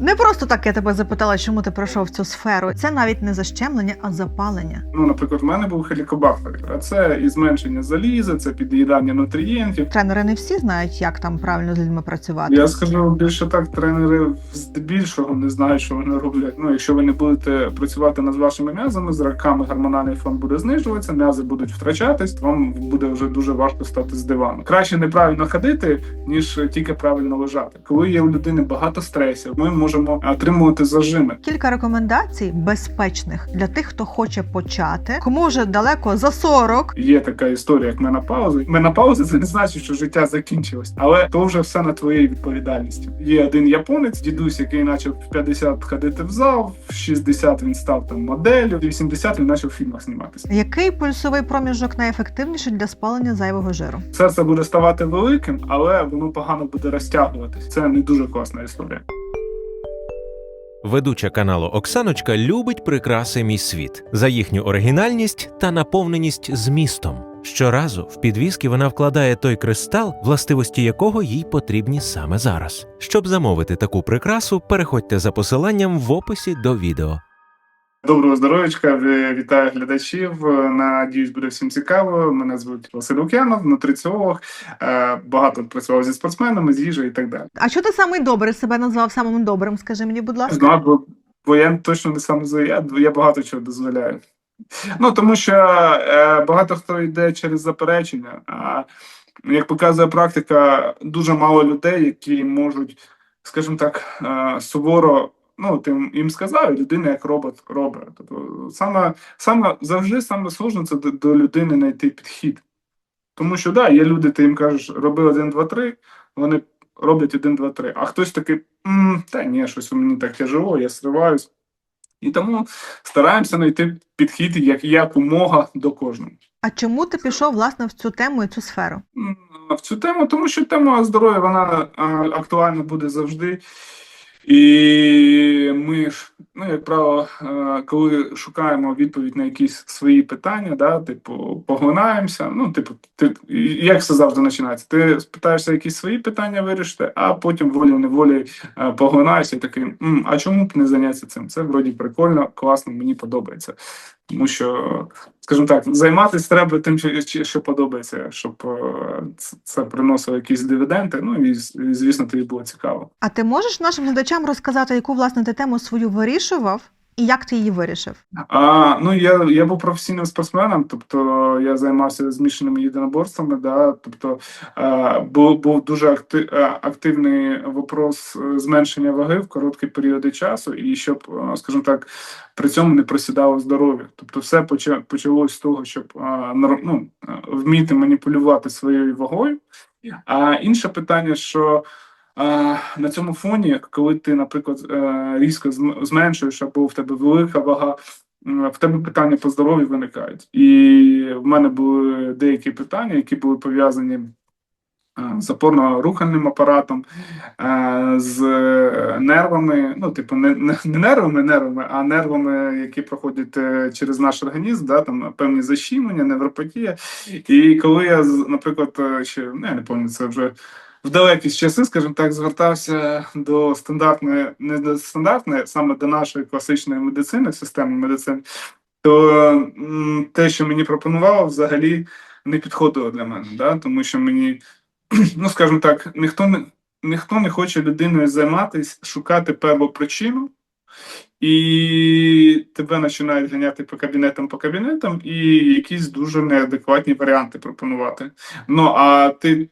Не просто так я тебе запитала, чому ти пройшов цю сферу. Це навіть не защемлення, а запалення. Ну, наприклад, в мене був хелікобактер, а це і зменшення заліза, це під'їдання нутрієнтів. Тренери не всі знають, як там правильно з людьми працювати. Я скажу більше так, тренери здебільшого не знають, що вони роблять. Ну, якщо ви не будете працювати над вашими м'язами, з роками гормональний фон буде знижуватися, м'язи будуть втрачатись, вам буде вже дуже важко стати з дивану. Краще неправильно ходити, ніж тільки правильно лежати. Коли є у людини багато стресів, ми можемо отримувати зажими. Кілька рекомендацій безпечних для тих, хто хоче почати, кому вже далеко за 40. Є така історія, як менопауза. Менопауза це не значить, що життя закінчилось, але то вже все на твоїй відповідальності. Є один японець, дідусь, який почав в 50 ходити в зал, в 60 він став там моделлю, в 80 він почав в фільмах зніматися. Який пульсовий проміжок найефективніший для спалення зайвого жиру? Серце буде ставати великим, але воно погано буде розтягуватись. Це не дуже класна історія. Ведуча каналу Оксаночка любить прикраси мій світ за їхню оригінальність та наповненість змістом. Щоразу в підвіски вона вкладає той кристал, властивості якого їй потрібні саме зараз. Щоб замовити таку прикрасу, переходьте за посиланням в описі до відео. Доброго здоров'ячка, вітаю глядачів. Надіюсь, буде всім цікаво. Мене звуть Василь Лук'янов, нутриціолог. Е, Багато працював зі спортсменами, з їжею і так далі. А що ти самий добрий себе назвав самим добрим? Скажи мені, будь ласка. Знаю, бо, бо я точно не сам я, я багато чого дозволяю. Ну тому що е, багато хто йде через заперечення. А як показує практика, дуже мало людей, які можуть, скажімо так, е, суворо. Ну, ти їм сказав, і людина як робот робить. Тобто саме, саме завжди саме сложно це до, до людини знайти підхід. Тому що да, є люди, ти їм кажеш, роби один, два, три, вони роблять один, два, три. А хтось такий, «М, та ні, щось у мені так тяжело, я сриваюсь. І тому стараємося знайти підхід як якомога до кожного. А чому ти пішов власне в цю тему і цю сферу? В цю тему, тому що тема здоров'я вона актуальна буде завжди. І ми ну, як правило, е, коли шукаємо відповідь на якісь свої питання, да, типу, поглинаємося. Ну, типу, ти як все завжди починається? Ти спитаєшся якісь свої питання вирішити, а потім волі неволі е, поглинаєшся і такий, «М, а чому б не зайнятися цим? Це вроді прикольно, класно, мені подобається. Тому що, скажімо так, займатися треба тим, що, що подобається, щоб е, це- приносило якісь дивіденди. Ну і, звісно, тобі було цікаво. А ти можеш нашим глядачам розказати, яку власне ти тему свою вирішував і як ти її вирішив? А, ну я, я був професійним спортсменом, тобто я займався змішаними єдиноборствами. Да, тобто е, був, був дуже акти, е, активний вопрос е, зменшення ваги в короткі періоди часу, і щоб, скажімо так, при цьому не просідало здоров'я. Тобто, все поча, почалось з того, щоб ну, вміти маніпулювати своєю вагою. А інше питання, що а, на цьому фоні, коли ти, наприклад, е, різко зменшуєш або в тебе велика вага, в тебе питання по здоров'ю виникають. І в мене були деякі питання, які були пов'язані е, з опорно-рухальним апаратом, е, з нервами, ну, типу, не, не, не нервами, нервами, а нервами, які проходять через наш організм, да, там певні защімення, невропатія. І коли я, наприклад, ще ну, не пам'ятаю, це вже в далекі часи, скажімо так, звертався до стандартної, не до стандартної, саме до нашої класичної медицини, системи медицини, то те, що мені пропонувало, взагалі не підходило для мене, да? тому що мені, ну скажімо так, ніхто не. Ніхто не хоче людиною займатися, шукати певну причину, і тебе починають ганяти по кабінетам по кабінетам, і якісь дуже неадекватні варіанти пропонувати. Ну а ти,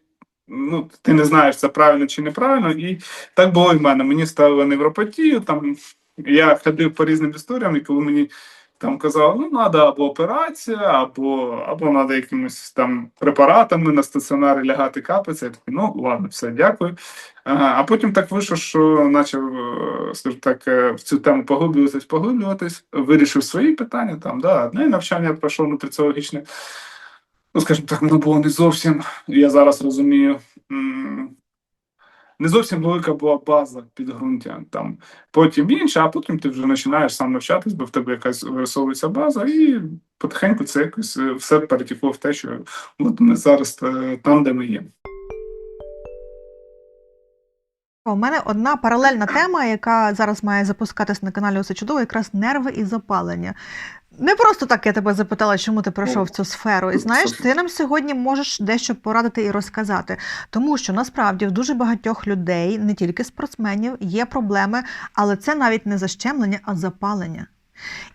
ну, ти не знаєш, це правильно чи неправильно, і так було і в мене. Мені ставили невропатію, там я ходив по різним історіям, і коли мені там казали, ну треба або операція, або або треба якимось там препаратами на стаціонарі лягати капець. Я такий, ну ладно, все, дякую. Ага, а потім так вийшло, що почав, е, скажімо так, е, в цю тему поглиблюватись, поглиблюватись, вирішив свої питання там, да, одне навчання пройшов нутриціологічне. Ну, скажімо так, воно було не зовсім, я зараз розумію, не зовсім велика була база підґрунтя. Там потім інше, а потім ти вже починаєш сам навчатись, бо в тебе якась вирисовується база, і потихеньку це якось е, все перетекло в те, що от ми зараз е, там, де ми є. У мене одна паралельна тема, яка зараз має запускатись на каналі Усе чудово, якраз нерви і запалення. Не просто так я тебе запитала, чому ти пройшов в цю сферу. І знаєш, ти нам сьогодні можеш дещо порадити і розказати. Тому що насправді в дуже багатьох людей, не тільки спортсменів, є проблеми, але це навіть не защемлення, а запалення.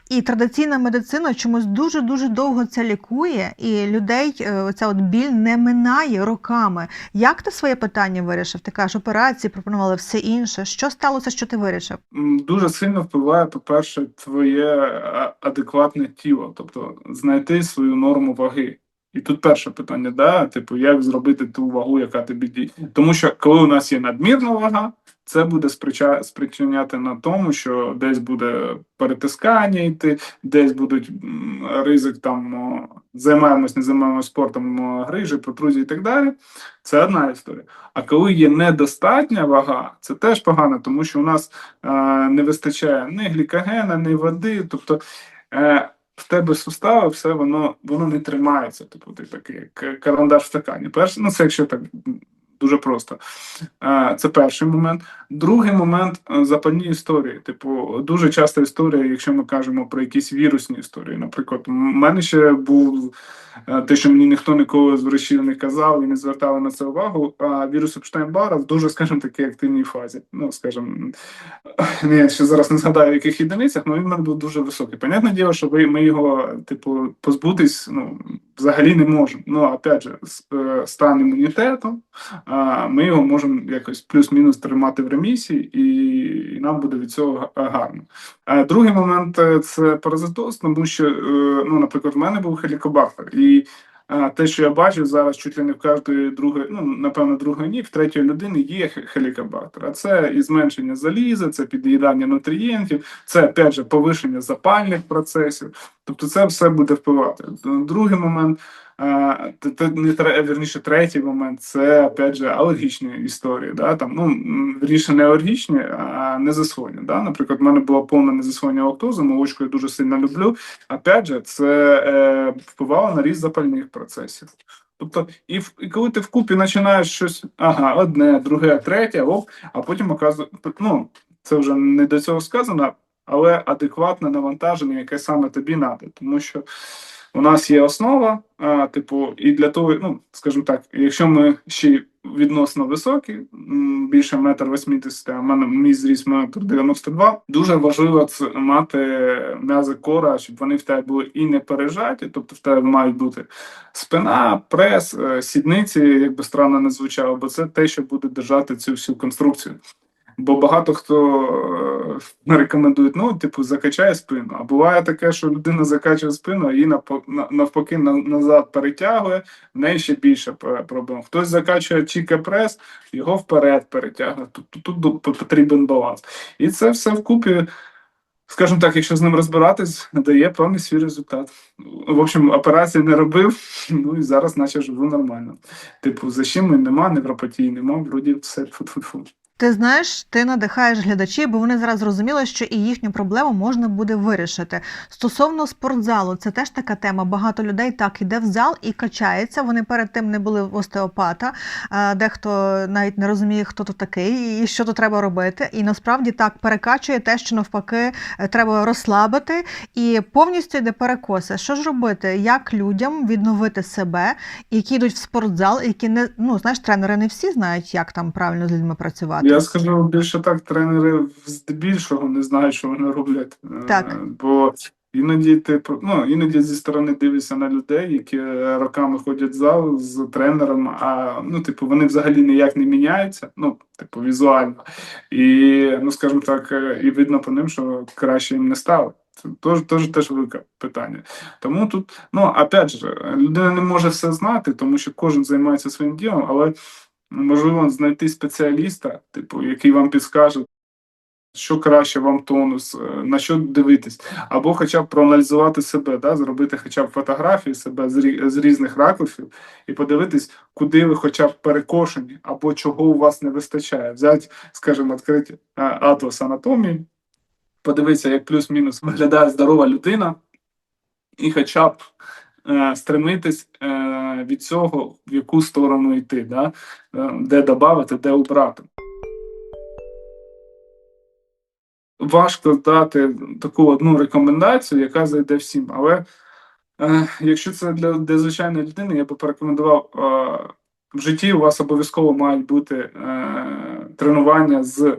І традиційна медицина чомусь дуже дуже довго це лікує, і людей е, оця от біль не минає роками. Як ти своє питання вирішив? Ти кажеш, операції пропонували все інше. Що сталося, що ти вирішив? Дуже сильно впливає, по-перше, твоє адекватне тіло, тобто знайти свою норму ваги. І тут перше питання, да, типу, як зробити ту вагу, яка тобі діє. Тому що коли у нас є надмірна вага, це буде спричиняти на тому, що десь буде перетискання йти, десь будуть ризик там займаємось, не займаємось спортом, грижі, протрузії і так далі. Це одна історія. А коли є недостатня вага, це теж погано, тому що у нас е, не вистачає ні глікогена, ні води. Тобто е, в тебе сустави, все воно, воно не тримається. Типу, ти такий як карандаш в стакані. Перше, ну це якщо так дуже просто. Е, це перший момент. Другий момент е, запальні історії. Типу, дуже часто історія, якщо ми кажемо про якісь вірусні історії. Наприклад, у мене ще був е, те, що мені ніхто ніколи з врачів не казав і не звертали на це увагу. А вірус Епштейн-Бара в дуже, скажімо, такій активній фазі. Ну, скажімо, я ще зараз не згадаю, в яких єдиницях, але він в мене був дуже високий. Понятне діло, що ви ми його, типу, позбутись ну, взагалі не можемо. Ну, опять же, е, стан імунітету, ми його можемо якось плюс-мінус тримати в ремісії, і, нам буде від цього гарно. Другий момент е, це паразитоз, тому що, е, ну, наприклад, в мене був хелікобактер. І те, що я бачив зараз, чуть ли не в кожної другої, ну напевно, другої ні, в третьої людини є хе- хелікобактер. А це і зменшення заліза, це під'їдання нутрієнтів, це опять же повишення запальних процесів. Тобто, це все буде впливати. Другий момент. Не вірніше, третій момент це опять же алергічні історії. Да? Там, ну, м, вірніше, не алергічні, а незасвоєння. Да? Наприклад, в мене було повне незасвоєння лактози, молочку я дуже сильно люблю. Опять же, це е, впливало на ріст запальних процесів. Тобто, і, в- і коли ти вкупі починаєш щось, ага, одне, друге, третє, оп, а потім оказує, ну, це вже не до цього сказано, але адекватне навантаження, яке саме тобі треба. Тому що у нас є основа, а, типу, і для того, ну, скажімо так, якщо ми ще відносно високі, більше метр вісімдесят, а в мене мій зріс метр 92, дуже важливо це мати м'язи кора, щоб вони в тебе були і не пережаті, тобто в тебе мають бути спина, прес, е, сідниці, як би странно не звучало, бо це те, що буде держати цю всю конструкцію. Бо багато хто е, рекомендує, ну, типу, закачає спину. А буває таке, що людина закачує спину, на- навпаки назад перетягує, в неї ще більше проблем. Хтось закачує чіка прес, його вперед перетягує. Тут, тут, тут потрібен баланс. І це все вкупі, скажімо так, якщо з ним розбиратись, дає певний свій результат. В общем, операції не робив, ну і зараз, наче живу нормально. Типу, защеми нема, невропатії нема, вроді все фу-фу-фу. Ти знаєш, ти надихаєш глядачів, бо вони зараз зрозуміли, що і їхню проблему можна буде вирішити. Стосовно спортзалу, це теж така тема. Багато людей так іде в зал і качається. Вони перед тим не були в остеопата. Дехто навіть не розуміє, хто то такий і що то треба робити. І насправді так перекачує те, що навпаки е, треба розслабити, і повністю йде перекоси. Що ж робити? Як людям відновити себе, які йдуть в спортзал, які не ну знаєш, тренери не всі знають, як там правильно з людьми працювати. Я скажу більше так, тренери здебільшого не знають, що вони роблять. Е, Так. Бо іноді ти ну, іноді зі сторони дивишся на людей, які роками ходять в зал з тренером, а ну, типу, вони взагалі ніяк не міняються, ну, типу, візуально. І, ну, скажімо так, е, і видно по ним, що краще їм не стало. Це теж, теж, теж велике питання. Тому тут, ну, опять же, людина не може все знати, тому що кожен займається своїм ділом, але можливо знайти спеціаліста, типу, який вам підскаже, що краще вам тонус, е, на що дивитись, або хоча б проаналізувати себе, да, зробити хоча б фотографії себе з, різних ракурсів і подивитись, куди ви хоча б перекошені, або чого у вас не вистачає. Взяти, скажімо, відкрити е, атлас анатомії, подивитися, як плюс-мінус виглядає здорова людина, і хоча б Е, стремитись е, від цього, в яку сторону йти, да? Е, де додати, де убрати. Важко дати таку одну рекомендацію, яка зайде всім. Але е, якщо це для, для звичайної людини, я би порекомендував. Е, в житті у вас обов'язково мають бути е, тренування з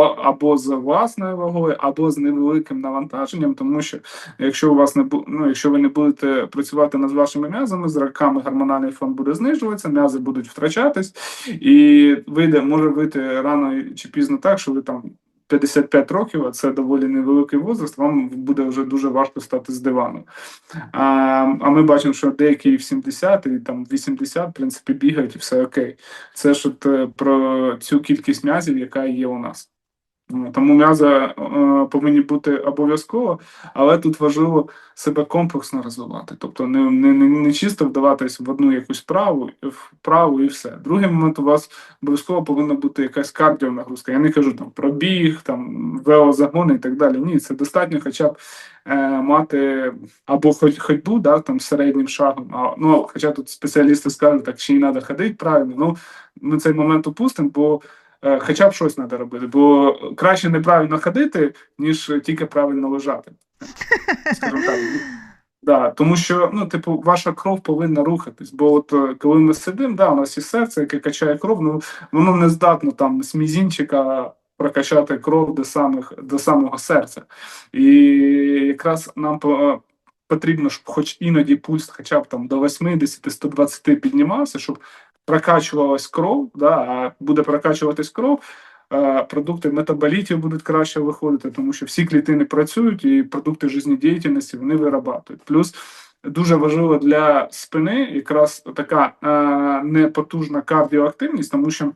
або з власною вагою, або з невеликим навантаженням, тому що якщо у вас не ну, якщо ви не будете працювати над вашими м'язами, з роками гормональний фон буде знижуватися, м'язи будуть втрачатись, і вийде, може вийти рано чи пізно так, що ви там 55 років, а це доволі невеликий возраст, вам буде вже дуже важко стати з дивану. А, а ми бачимо, що деякі в 70, і там 80, в принципі, бігають і все окей. Це ж от е, про цю кількість м'язів, яка є у нас. Тому м'язи е, повинні бути обов'язково, але тут важливо себе комплексно розвивати. Тобто не, не, не, чисто вдаватись в одну якусь праву, вправу і все. Другий момент у вас обов'язково повинна бути якась кардіонагрузка. Я не кажу там про біг, там велозагони і так далі. Ні, це достатньо хоча б е, мати або ходьбу, да, там середнім шагом. А, ну, хоча тут спеціалісти скажуть, так ще й треба ходити правильно. Ну, ми цей момент упустимо, бо хоча б щось треба робити, бо краще неправильно ходити, ніж тільки правильно лежати. Скажімо так. Да, тому що ну, типу, ваша кров повинна рухатись. Бо от е, коли ми сидимо, да, у нас є серце, яке качає кров, ну воно не здатно там з мізінчика прокачати кров до самих до самого серця. І якраз нам потрібно, щоб хоч іноді пульс хоча б там до 80-120 піднімався, щоб прокачувалась кров, да, а буде прокачуватись кров. Продукти метаболітів будуть краще виходити, тому що всі клітини працюють, і продукти життєдіяльності вони вирабатують. Плюс дуже важливо для спини якраз така непотужна кардіоактивність, тому що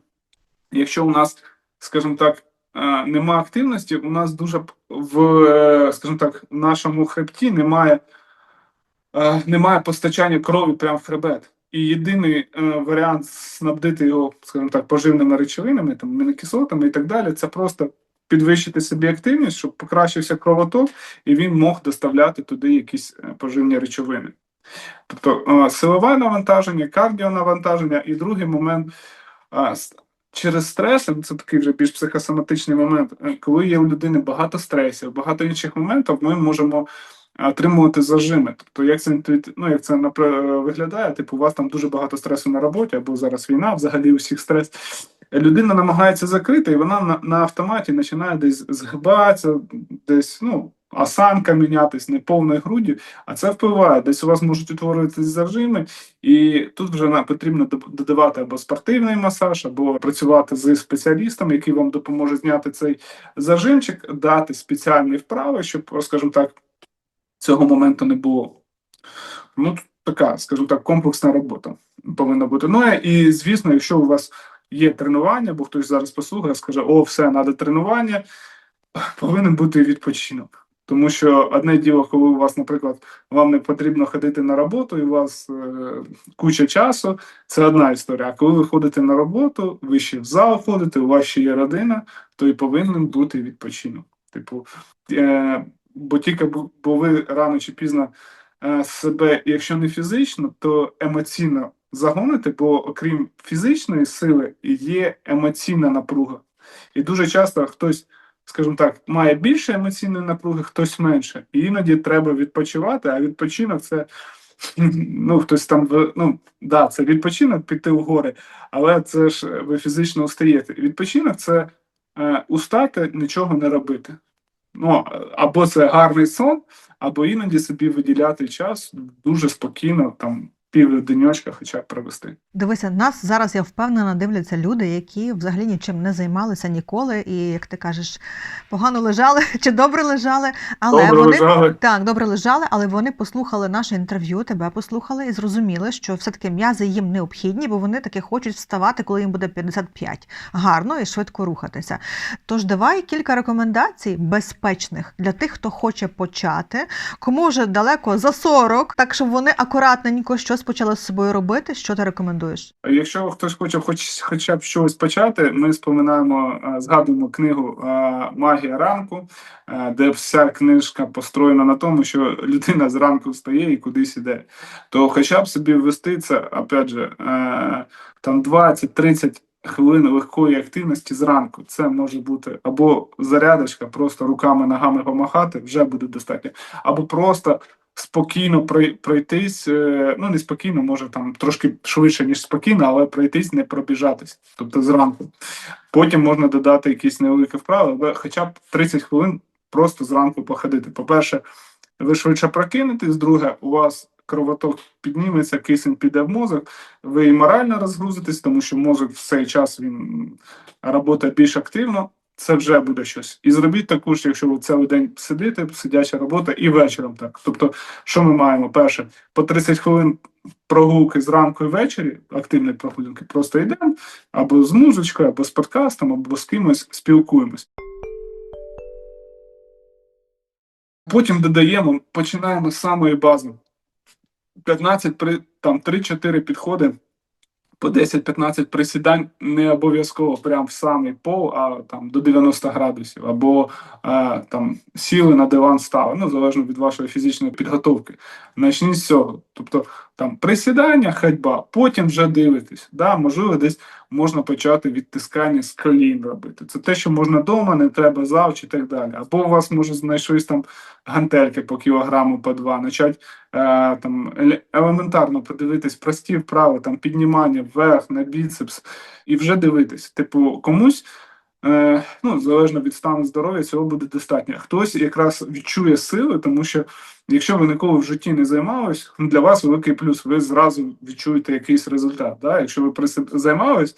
якщо у нас, скажімо так, е, нема активності, у нас дуже в, скажімо так, в нашому хребті немає, немає постачання крові прямо в хребет. І єдиний е, варіант снабдити його, скажімо так, поживними речовинами, там, амінокислотами і так далі, це просто підвищити собі активність, щоб покращився кровоток, і він мог доставляти туди якісь е, поживні речовини. Тобто е, силове навантаження, кардіонавантаження, і другий момент е, через стрес, ну, це такий вже більш психосоматичний момент, е, коли є у людини багато стресів, багато інших моментів, ми можемо отримувати зажими. Тобто, як це ну, як це напра- виглядає, типу, у вас там дуже багато стресу на роботі, або зараз війна, взагалі у всіх стрес. Людина намагається закрити, і вона на, на автоматі починає десь згибатися, десь ну, осанка мінятись, не повною груддю, а це впливає. Десь у вас можуть утворюватися зажими, і тут вже потрібно додавати або спортивний масаж, або працювати з спеціалістом, який вам допоможе зняти цей зажимчик, дати спеціальні вправи, щоб, скажімо так, цього моменту не було. Ну, така, скажімо так, комплексна робота повинна бути. Ну і звісно, якщо у вас є тренування, бо хтось зараз послухає, скаже: о, все, треба тренування, повинен бути відпочинок. Тому що одне діло, коли у вас, наприклад, вам не потрібно ходити на роботу, і у вас е, куча часу, це одна історія. А коли ви ходите на роботу, ви ще в зал ходите, у вас ще є родина, то і повинен бути відпочинок. Типу, е, бо тільки бо ви рано чи пізно е, себе, якщо не фізично, то емоційно загоните, бо окрім фізичної сили є емоційна напруга. І дуже часто хтось, скажімо так, має більше емоційної напруги, хтось менше. І іноді треба відпочивати, а відпочинок це. Ну, хтось там, ну, да, це відпочинок піти в гори, але це ж ви фізично устаєте. Відпочинок це е, устати, нічого не робити. Ну, або це гарний сон, або іноді собі виділяти час дуже спокійно, там південьочка хоча б провести. Дивися, нас зараз я впевнена дивляться люди, які взагалі нічим не займалися ніколи, і як ти кажеш, погано лежали чи добре лежали, але Добре вони лежали. так добре лежали, але вони послухали наше інтерв'ю, тебе послухали і зрозуміли, що все-таки м'язи їм необхідні, бо вони таки хочуть вставати, коли їм буде 55. Гарно і швидко рухатися. Тож давай кілька рекомендацій безпечних для тих, хто хоче почати, кому вже далеко за 40, так щоб вони акуратненько щось почали з собою робити. Що ти рекомендуєш? Якщо хтось хоче хоч, хоча б щось почати, ми споминаємо, е, згадуємо книгу е, Магія ранку, е, де вся книжка построєна на тому, що людина зранку встає і кудись іде. То хоча б собі ввести це, опять же, там 20-30 хвилин легкої активності зранку. Це може бути або зарядочка, просто руками, ногами помахати, вже буде достатньо, або просто спокійно прой- пройтись. е, Ну, не спокійно, може там трошки швидше, ніж спокійно, але пройтись, не пробіжатись, тобто зранку. Потім можна додати якісь невеликі вправи, але хоча б 30 хвилин просто зранку походити. По-перше, ви швидше прокинетесь, друге, у вас кровоток підніметься, кисень піде в мозок, ви і морально розгрузитесь, тому що мозок в цей час він працює більш активно. Це вже буде щось. І зробіть також, якщо ви цілий день сидите, сидяча робота, і вечором так. Тобто, що ми маємо? Перше, по 30 хвилин прогулки зранку і ввечері, активні прогулянки, просто йдемо або з музичкою, або з подкастом, або з кимось спілкуємось. Потім додаємо, починаємо з самої бази. 15 при там 3-4 підходи по 10-15 присідань не обов'язково прям в самий пол, а там до 90 градусів, або е, там сіли на диван стали, ну залежно від вашої фізичної підготовки. Начніть з цього. Тобто там присідання, ходьба, потім вже дивитесь. Да, можливо, десь можна почати відтискання з колін робити. Це те, що можна вдома, не треба завч і так далі. Або у вас може знайшлись там гантельки по кілограму, по два, почати там елементарно подивитись прості вправи, там піднімання вверх на біцепс, і вже дивитись. Типу, комусь. Е, ну, залежно від стану здоров'я, цього буде достатньо. Хтось якраз відчує сили, тому що якщо ви ніколи в житті не займались, ну, для вас великий плюс, ви зразу відчуєте якийсь результат. Да? Якщо ви займались, е,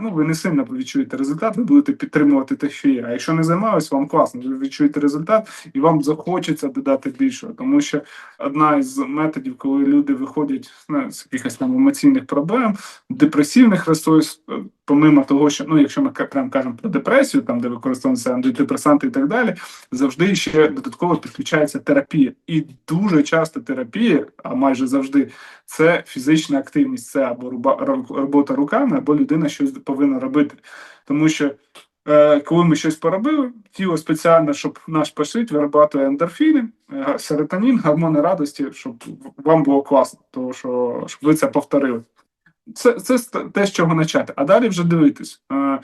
ну ви не сильно відчуєте результат, ви будете підтримувати те, що є. А якщо не займались, вам класно, ви відчуєте результат і вам захочеться додати більшого. Тому що одна із методів, коли люди виходять ну, з якихось там емоційних проблем, депресивних розстройств, е, помимо того, що ну, якщо ми прям кажемо про депресію, там де використовуються антидепресанти і так далі, завжди ще додатково підключається терапія. І дуже часто терапія, а майже завжди, це фізична активність, це або робота руками, або людина щось повинна робити. Тому що е, коли ми щось поробили, тіло спеціально, щоб наш пошить, виробляє ендорфіни, е, серотонін, гормони радості, щоб вам було класно, тому що щоб ви це повторили. Це, це те, з чого почати. А далі вже дивитись. Е, е,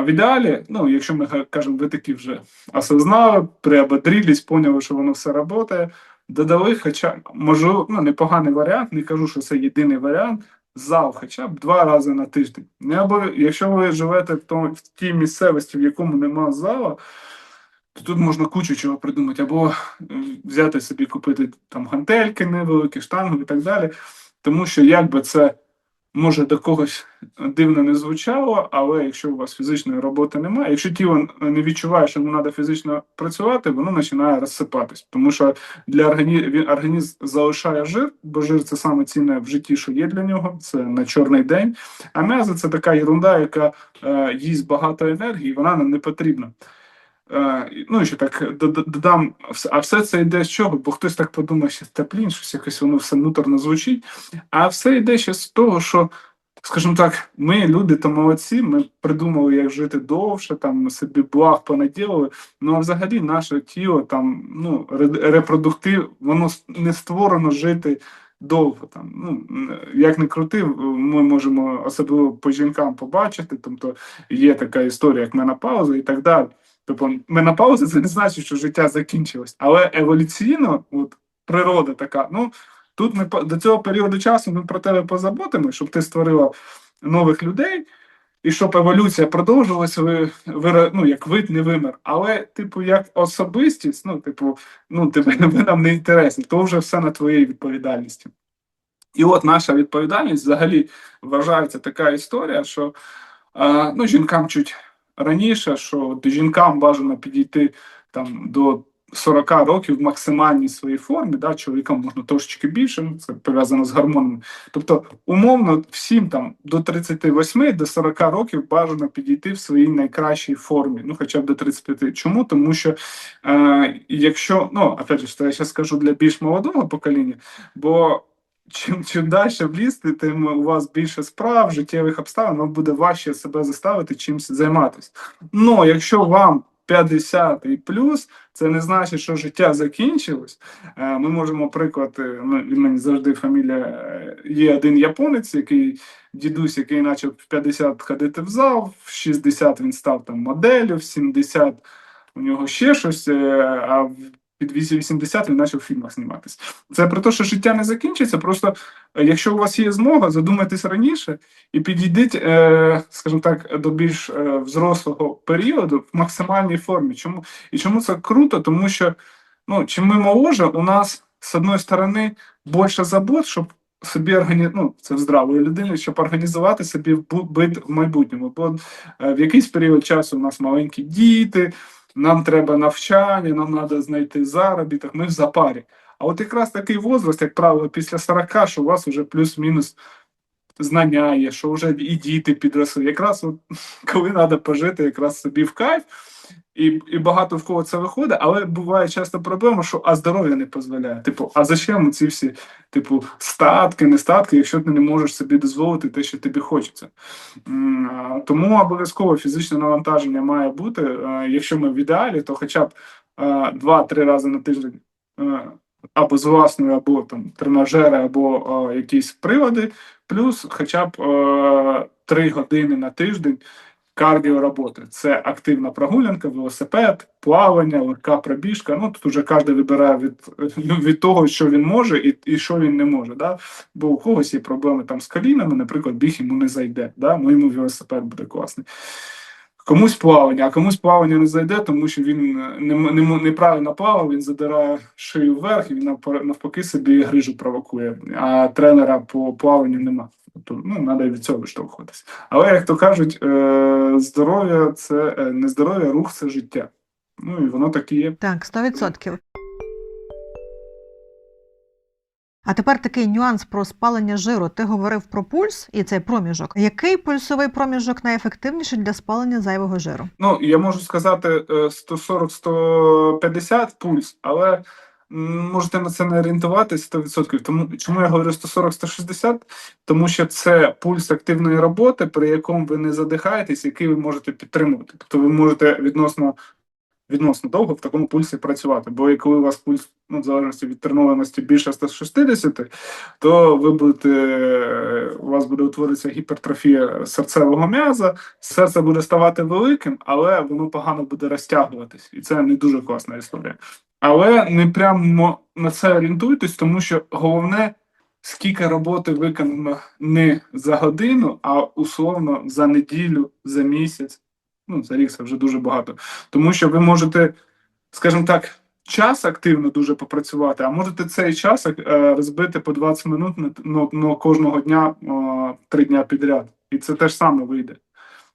в ідеалі, ну, якщо ми кажемо, ви такі вже осознали, приободрились, поняли, що воно все працює, додали, хоча можливо, ну, непоганий варіант, не кажу, що це єдиний варіант. Зал хоча б два рази на тиждень. Не обов... Якщо ви живете в, тому, в тій місцевості, в якому нема зала, то тут можна кучу чого придумати, або е, взяти собі, купити там гантельки невеликі, штангу і так далі. Тому що якби це може до когось дивно не звучало, але якщо у вас фізичної роботи немає, якщо тіло не відчуває, що йому треба фізично працювати, воно починає розсипатись. Тому що для організму організм залишає жир, бо жир це саме цінне в житті, що є для нього, це на чорний день. А м'язи це така ерунда, яка е, їсть багато енергії, вона нам не потрібна. Е, ну, і ще так д- додам, а все це йде з чого? Бо хтось так подумає, що та блін, щось якось воно все нуторно звучить. А все йде ще з того, що, скажімо так, ми, люди, то молодці, ми придумали, як жити довше, там собі благ понаділили. Ну а взагалі наше тіло там ну, ре- репродуктив, воно не створено жити. Довго там, ну як не крути, ми можемо особливо по жінкам побачити. Тобто є така історія, як менопауза і так далі. Тобто менопауза це не значить, що життя закінчилось. Але еволюційно, от природа така, ну тут ми до цього періоду часу ми про тебе позаботимо, щоб ти створила нових людей, і щоб еволюція продовжувалася, ви, ви ну, як вид не вимер. Але, типу, як особистість, ну, типу, ну, тебе ви нам не інтересні, то вже все на твоїй відповідальності. І от наша відповідальність взагалі вважається така історія, що а, ну, жінкам чуть раніше, що жінкам бажано підійти там до 40 років в максимальній своїй формі, да, чоловікам можна трошечки більше, ну, це пов'язано з гормонами. Тобто, умовно, всім там до 38 до 40 років бажано підійти в своїй найкращій формі, ну хоча б до 35. Чому? Тому що е, якщо, ну, опять же, я зараз скажу для більш молодого покоління, бо чим, чим далі влізти, тим у вас більше справ, життєвих обставин, вам буде важче себе заставити чимось займатися. Ну, якщо вам 50 і плюс, це не значить, що життя закінчилось. Е, Ми можемо приклад, е, ну, він мені завжди фамілія. е, Є один японець, який дідусь, який почав в 50 ходити в зал, в 60 він став там моделлю, в 70 у нього ще щось, а під 80 він почав в фільмах зніматися. Це про те, що життя не закінчиться. Просто е, якщо у вас є змога, задумайтесь раніше і підійдіть, е, скажімо так, до більш е, взрослого періоду в максимальній формі. Чому і чому це круто? Тому що ну, чим ми моложе, у нас з одної сторони більше забот, щоб собі органі... ну, це в здравої людини, щоб організувати собі бит в майбутньому. Бо в якийсь період часу у нас маленькі діти, нам треба навчання, нам треба знайти заробіток, ми в запарі. А от якраз такий возраст, як правило, після 40, що у вас вже плюс-мінус знання є, що вже і діти підросли. Якраз от, коли треба пожити, якраз собі в кайф, і, і багато в кого це виходить, але буває часто проблема, що а здоров'я не дозволяє. Типу, а зачем ці всі, типу, статки, нестатки, якщо ти не можеш собі дозволити те, що тобі хочеться. Тому обов'язково фізичне навантаження має бути. Е, Якщо ми в ідеалі, то хоча б е, два-три рази на тиждень. Або з власної, або там тренажери, або е, якісь приводи, плюс хоча б е, 3 години на тиждень кардіороботи. Це активна прогулянка, велосипед, плавання, легка пробіжка. Ну тут уже кожен вибирає від, від того, що він може і, і що він не може. Да? Бо у когось є проблеми там з колінами, наприклад, біг йому не зайде. Да? Ну йому велосипед буде класний. Комусь плавання, а комусь плавання не зайде, тому що він не, не, неправильно плавав, він задирає шию вверх і він навпа- навпаки собі грижу провокує, а тренера по плаванню нема. Тобто, ну, треба від цього виштовхуватися. Але, як то кажуть, е, здоров'я це е, не здоров'я, рух це життя. Ну і воно так і є. Так, 100%. А тепер такий нюанс про спалення жиру. Ти говорив про пульс і цей проміжок. Який пульсовий проміжок найефективніший для спалення зайвого жиру? Ну, я можу сказати е, 140-150 пульс, але можете на це не орієнтуватись 100%. Тому чому я говорю 140-160? Тому що це пульс активної роботи, при якому ви не задихаєтесь, який ви можете підтримувати. Тобто ви можете відносно. Відносно довго в такому пульсі працювати. Бо коли у вас пульс, ну, в залежності від тренованості більше 160, то ви будете, у вас буде утворитися гіпертрофія серцевого м'яза, серце буде ставати великим, але воно погано буде розтягуватись, і це не дуже класна історія. Але не прямо на це орієнтуйтесь, тому що головне, скільки роботи виконано не за годину, а условно за неділю, за місяць. Ну, за рік це вже дуже багато. Тому що ви можете, скажімо так, час активно дуже попрацювати, а можете цей час е, розбити по 20 минут на, на, кожного дня е, три дня підряд. І це теж саме вийде.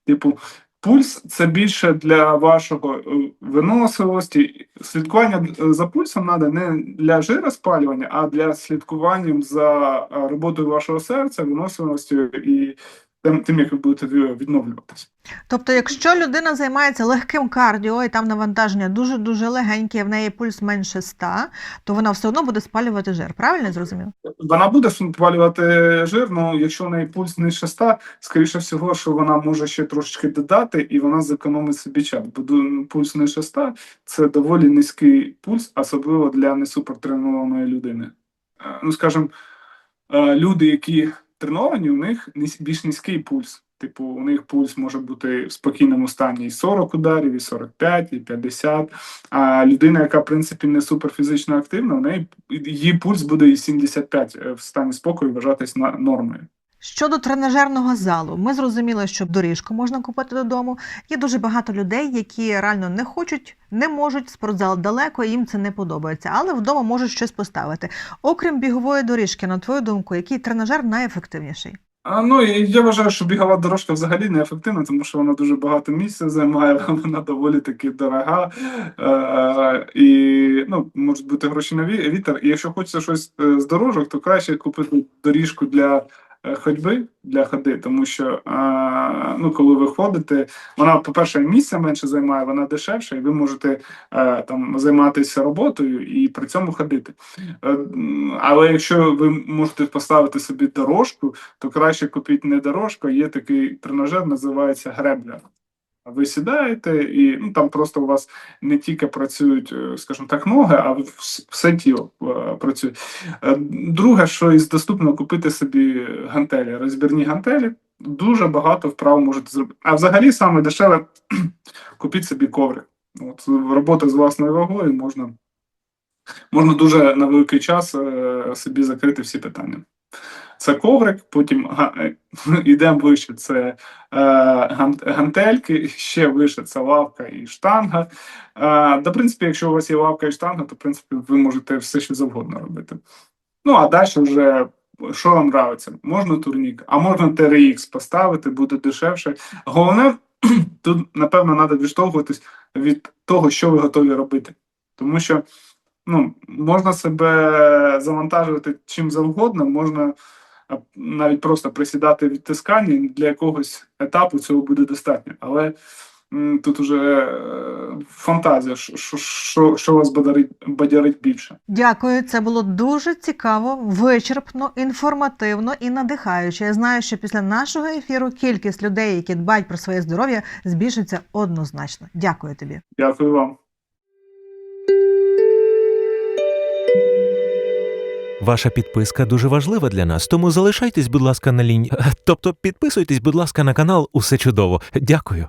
Типу, пульс це більше для вашого е, виносливості. Слідкування за пульсом треба не для жироспалювання, а для слідкування за роботою вашого серця, виносливістю і тим, тим як ви будете відновлюватися. Тобто, якщо людина займається легким кардіо і там навантаження дуже дуже легеньке, в неї пульс менше 100, то вона все одно буде спалювати жир. Правильно я зрозумів? Вона буде спалювати жир, але якщо у неї пульс нижче 100, скоріше всього, що вона може ще трошечки додати, і вона зекономить собі час. Бо пульс нижче 100 – це доволі низький пульс, особливо для несупертренованої людини. Е, Ну, скажімо, е, люди, які треновані, у них більш низький пульс. Типу, у них пульс може бути в спокійному стані і 40 ударів, і 45, і 50. А людина, яка в принципі не суперфізично активна, у неї її пульс буде і 75 е, в стані спокою вважатись нормою. Щодо тренажерного залу, ми зрозуміли, що доріжку можна купити додому. Є дуже багато людей, які реально не хочуть, не можуть спортзал далеко, їм це не подобається, але вдома можуть щось поставити. Окрім бігової доріжки, на твою думку, який тренажер найефективніший? А, ну я вважаю, що бігова дорожка взагалі не ефективна, тому що вона дуже багато місця займає, вона доволі таки дорога. Е, і ну, можуть бути гроші на ві- вітер. І якщо хочеться щось е, з дорожок, то краще купити доріжку для ходьби, для ходи, тому що е, ну, коли ви ходите, вона, по-перше, місця менше займає, вона дешевша, і ви можете е, там займатися роботою і при цьому ходити. Е, але якщо ви можете поставити собі дорожку, то краще купіть не дорожку, є такий тренажер, називається гребля. Ви сідаєте, і ну там просто у вас не тільки працюють, е, скажімо так, ноги, а все тіло е, працює. Е, Друге, що із доступно купити собі гантелі, розбірні гантелі. Дуже багато вправ можете зробити. А взагалі саме дешеве купіть собі коврик. От робота з власною вагою можна, можна дуже на великий час собі закрити всі питання. Це коврик, потім е, йдемо вище. Це е, гантельки, ще вище це лавка і штанга. Е, да, принципі, якщо у вас є лавка і штанга, то в принципі ви можете все що завгодно робити. Ну а далі вже що вам нравиться? Можна турнік, а можна TRX поставити, буде дешевше. Головне, тут напевно треба відштовхуватись від того, що ви готові робити. Тому що ну, можна себе завантажувати чим завгодно, можна навіть просто присідати в відтисканні для якогось етапу цього буде достатньо. Але тут уже е, фантазія, що, що, що, що вас бадярить, бадярить більше. Дякую, це було дуже цікаво, вичерпно, інформативно і надихаюче. Я знаю, що після нашого ефіру кількість людей, які дбають про своє здоров'я, збільшиться однозначно. Дякую тобі. Дякую вам. Ваша підписка дуже важлива для нас, тому залишайтесь, будь ласка, на лінії. Тобто підписуйтесь, будь ласка, на канал. Усе чудово. Дякую.